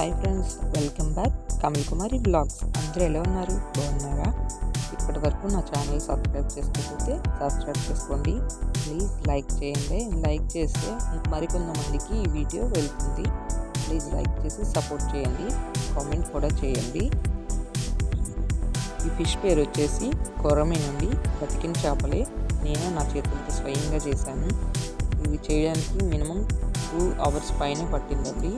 Hi friends welcome back Kamal Kumari blogs అందరూ ఎలా ఉన్నారు? బాగున్నారా? ఇప్పటి వరకు నా ఛానల్ సబ్స్క్రైబ్ చేసుకోకపోతే సబ్స్క్రైబ్ చేసుకోండి. ప్లీజ్ లైక్ చేయండి. లైక్ చేస్తే మరికొంతమందికి ఈ వీడియో వెళ్తుంది. ప్లీజ్ లైక్ చేసి సపోర్ట్ చేయండి. కామెంట్ కూడా చేయండి. ఈ ఫిష్ పేరు వచ్చేసి కొరమేనండి బతికిన చేపలే. నేను నా చేతులతో స్వయంగా చేశాను. ఇవి చేయడానికి మినిమం టూ అవర్స్ పైన పట్టిందండి.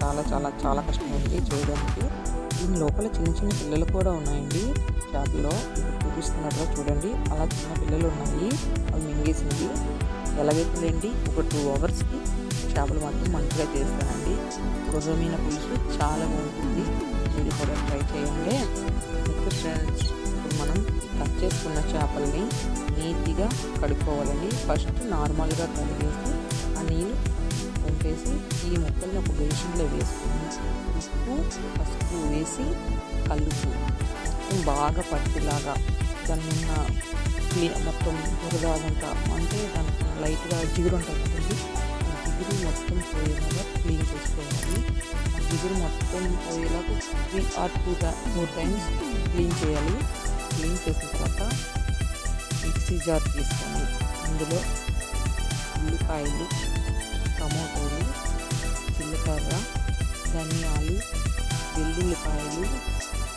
చాలా చాలా చాలా కష్టమైంది చేయడానికి. దీని లోపల చిన్న చిన్న పిల్లలు కూడా ఉన్నాయండి. చేపల్లో ఇప్పుడు చూపిస్తున్నట్టుగా చూడండి. అలా చిన్న పిల్లలు ఉన్నాయి. అవి మింగేసింది. ఎలాగైతుందండి ఒక టూ అవర్స్కి చేపలు మాత్రం మంచిగా చేస్తానండి. కొర్రమీన పులుసు చాలా బాగుంటుంది. మీరు కూడా ట్రై చేయండి. ఓకే ఫ్రెండ్స్ ఇప్పుడు మనం కట్ చేసుకున్న చేపల్ని నీట్గా కడుక్కోవాలండి. ఫస్ట్ నార్మల్గా కడిగేసి ఆ నీళ్ళు పంపేసి ఈ మొక్కల్ని ఒక బేషన్లో వేసుకుని ఉప్పు పసుపు వేసి కలుపు మొత్తం బాగా పట్టేలాగా దాన్ని ఉన్న క్లీ మొత్తం బురదాదంతా అంటే దానికి లైట్గా జిగురు ఉంటుంది జిగురు మొత్తం పోయేలాగా క్లీన్ చేసుకోవాలి ఆ జిగురు మొత్తం పోయేలాగా three or two four times clean చేయాలి క్లీన్ చేసిన తర్వాత మిక్సీ జార్ తీసుకొని అందులో ఉల్లిపాయలు టమాటోలు జీలకర్ర ధనియాలు వెల్లుల్లిపాయలు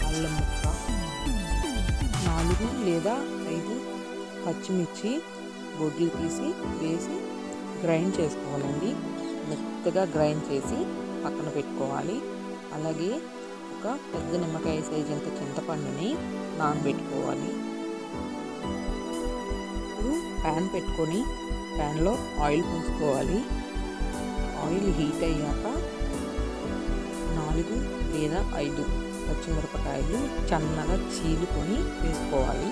అల్లం ముక్క నాలుగు లేదా ఐదు పచ్చిమిర్చి బొడ్లు తీసి వేసి గ్రైండ్ చేసుకోవాలండి. మెత్తగా గ్రైండ్ చేసి పక్కన పెట్టుకోవాలి. అలాగే ఒక పెద్ద నిమ్మకాయ సైజ్ అంత చింతపండుని నానబెట్టుకోవాలి. ఇప్పుడు ప్యాన్ పెట్టుకొని ప్యాన్లో ఆయిల్ పోసుకోవాలి. ఆయిల్ హీట్ అయ్యాక నాలుగు లేదా ఐదు పచ్చిమిరపకాయలు చన్నగా చీలుకొని వేసుకోవాలి.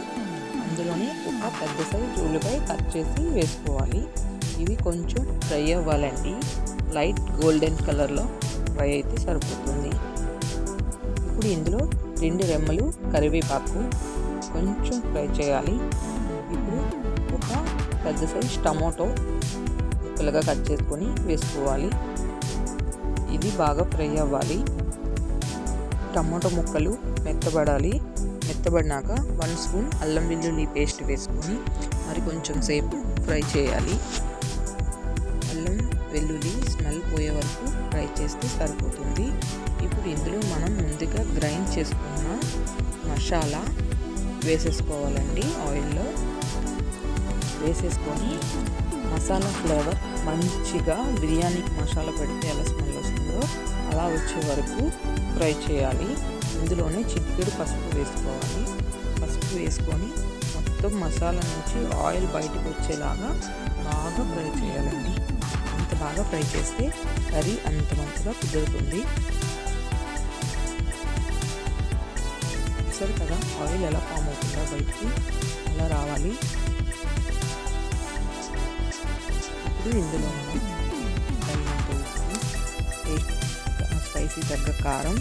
అందులోనే ఒక పెద్ద సైజు ఉల్లిపాయ కట్ చేసి వేసుకోవాలి. ఇవి కొంచెం ఫ్రై అవ్వాలండి. లైట్ గోల్డెన్ కలర్లో ఫ్రై అయితే సరిపోతుంది. ఇప్పుడు ఇందులో రెండు రెమ్మలు కరివేపాకు కొంచెం ఫ్రై చేయాలి. ఇప్పుడు ఒక పెద్ద సైజ్ టమాటో ముక్కలుగా కట్ చేసుకొని వేసుకోవాలి. ఇది బాగా ఫ్రై అవ్వాలి. టమాటో ముక్కలు మెత్తబడాలి. మెత్తబడినాక వన్ స్పూన్ అల్లం వెల్లుల్లి పేస్ట్ వేసుకొని మరి కొంచెం సేపు ఫ్రై చేయాలి. అల్లం వెల్లుల్లి స్మెల్ పోయే వరకు ఫ్రై చేస్తే సరిపోతుంది. ఇప్పుడు ఇందులో మనం ముందుగా గ్రైండ్ చేసుకున్న మసాలా వేసేసుకోవాలండి ఆయిల్లో. వేసేసుకొని మసాలా ఫ్లేవర్ మంచిగా బిర్యానీకి మసాలా పెడితే ఎలా స్మెల్ వస్తుందో అలా వచ్చే వరకు ఫ్రై చేయాలి. ఇందులోనే చిటికెడు పసుపు వేసుకోవాలి. పసుపు వేసుకొని మొత్తం మసాలా నుంచి ఆయిల్ బయటకు వచ్చేలాగా బాగా ఫ్రై చేయాలండి. అంత బాగా ఫ్రై చేస్తే కర్రీ అంత మంచిగా కుదురుతుంది. సరే కదా ఆయిల్ ఎలా ఫామ్ అవుతుందో బయటికి అలా రావాలి. ఇప్పుడు ఇందులో. మనం స్పైసీ తగ్గ కారం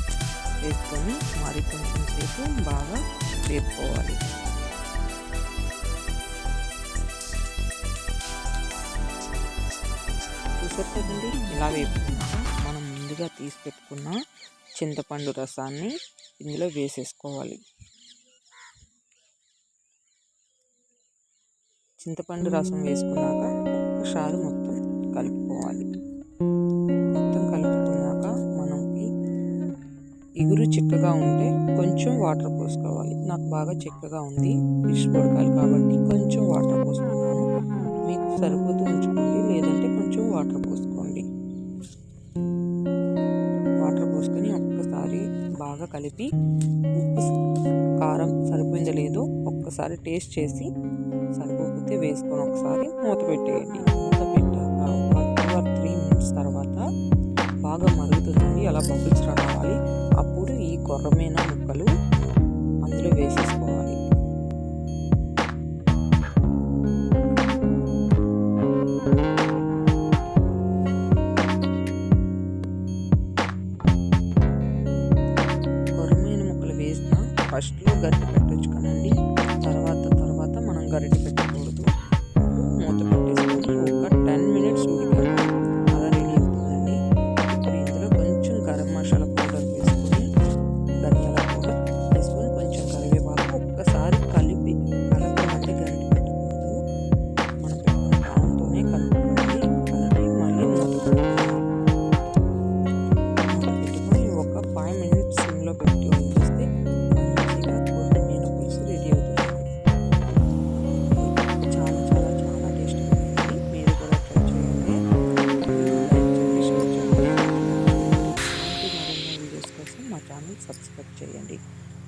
వేసుకొని మరి కొంచెం సేపు బాగా వేపుకోవాలి. చూసారు కదండి? ఇలా వేపుకున్నాక మనం ముందుగా తీసి పెట్టుకున్న చింతపండు రసాన్ని ఇందులో వేసేసుకోవాలి. చింతపండు రసం వేసుకున్నాక ఒక్కసారి మొత్తం కలుపుకోవాలి. మొత్తం కలుపుకున్నాక మనకి ఇగురు చిక్కగా ఉంటే కొంచెం వాటర్ పోసుకోవాలి. నాకు బాగా చిక్కగా ఉంది ఫిష్ ఉడకాలి కాబట్టి కొంచెం వాటర్ పోసుకున్నాను. మీకు సరిపోతూ ఉంచుకోండి లేదంటే కొంచెం వాటర్ పోసుకోండి. వాటర్ పోసుకొని ఒక్కసారి బాగా కలిపి ఉప్పు కారం సరిపోయిందో లేదో ఒక్కసారి టేస్ట్ చేసి అయితే వేసుకొని ఒకసారి మూత పెట్టేయండి. మూత పెట్టాక టూ ఆర్ త్రీ మినిట్స్ తర్వాత బాగా మరుగుతుందండి అలా బబుల్స్ రావాలి. అప్పుడు ఈ కొర్రమైన ముక్కలు అందులో వేసేసుకోవాలి. కొర్రమైన ముక్కలు వేసిన ఫస్ట్లో గట్టి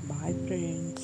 చేయండి బాయ్ ఫ్రెండ్స్